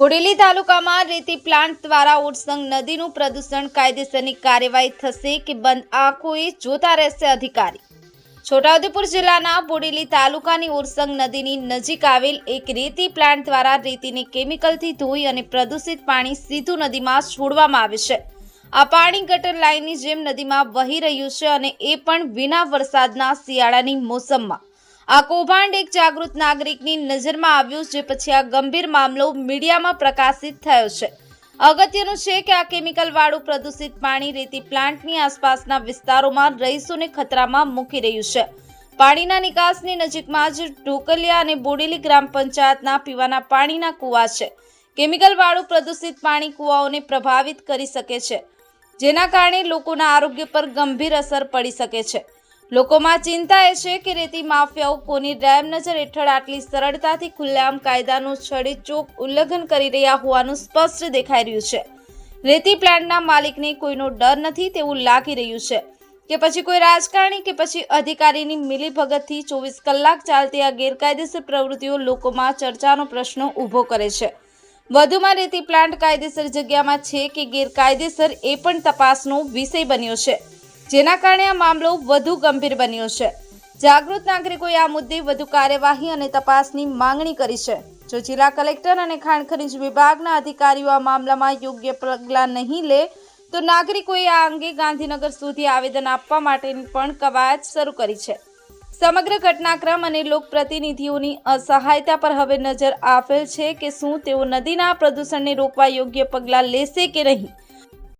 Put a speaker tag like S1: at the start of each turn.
S1: બોડેલી તાલુકામાં રેતી પ્લાન્ટ દ્વારા ઉત્સંગ નદીનું પ્રદૂષણ કાયદેસરની કાર્યવાહી થશે કે બંધ આંખોએ જોતા રહેશે અધિકારી. છોટાઉદેપુર જિલ્લાના બોડેલી તાલુકાની ઉરસંગ નદીની નજીક આવેલ એક રેતી પ્લાન્ટ દ્વારા રેતીને કેમિકલથી ધોઈ અને પ્રદૂષિત પાણી સીધું નદીમાં છોડવામાં આવે છે. આ પાણી ગટર લાઇનની જેમ નદીમાં વહી રહ્યું છે અને એ પણ વિના વરસાદના શિયાળાની મોસમમાં. આ કૌભાંડ એક જાગૃત નાગરિકની નજરમાં આવ્યું જે પછી આ ગંભીર મામલો મીડિયામાં પ્રકાશિત થયો છે. અગત્યનું છે કે આ કેમિકલવાળું પ્રદૂષિત પાણી રેતી પ્લાન્ટની આસપાસના વિસ્તારોમાં રહીશોને ખતરામાં મૂકી રહ્યું છે. પાણીના નિકાસની નજીકમાં જ ઢોકલિયા અને બોડેલી ગ્રામ પંચાયતના પીવાના પાણીના કૂવા છે. કેમિકલવાળું પ્રદૂષિત પાણી કૂવાઓને પ્રભાવિત કરી શકે છે, જેના કારણે લોકોના આરોગ્ય પર ગંભીર અસર પડી શકે છે. લોકોમાં ચિંતા એ છે કે રેતી માફિયાઓ કોની રેમ નજર હેઠળ આટલી સરળતાથી ખુલ્લેઆમ કાયદાનું છડેચોક ઉલ્લંઘન કરી રહ્યા હોવાનું સ્પષ્ટ દેખાઈ રહ્યું છે. રેતી પ્લાન્ટના માલિકને કોઈનો ડર નથી તેવું લાગી રહ્યું છે કે પછી કોઈ રાજકારણી કે પછી અધિકારીની મિલીભગતથી ચોવીસ કલાક ચાલતી આ ગેરકાયદેસર પ્રવૃત્તિઓ લોકોમાં ચર્ચાનો પ્રશ્ન ઊભો કરે છે. વધુમાં રેતી પ્લાન્ટ કાયદેસર જગ્યામાં છે કે ગેરકાયદેસર એ પણ તપાસનો વિષય બન્યો છે. જેના કારણે આ મામલો વધુ ગંભીર બન્યો છે. જાગૃત નાગરિકોએ આ મુદ્દે વધુ કાર્યવાહી અને તપાસની માંગણી કરી છે. જો જિલ્લા કલેક્ટર અને ખાણ ખનીજ વિભાગના અધિકારીઓ આ મામલામાં યોગ્ય પગલાં નહીં લે, તો નાગરિકોએ આ અંગે ગાંધીનગર સુધી આવેદન આપવા માટેની પણ કવાયત શરૂ કરી છે. સમગ્ર ઘટનાક્રમ અને લોકપ્રતિનિધિઓની અસહાયતા પર હવે નજર આપેલ છે કે શું તેઓ નદીના પ્રદૂષણને રોકવા યોગ્ય પગલાં લેશે કે નહીં?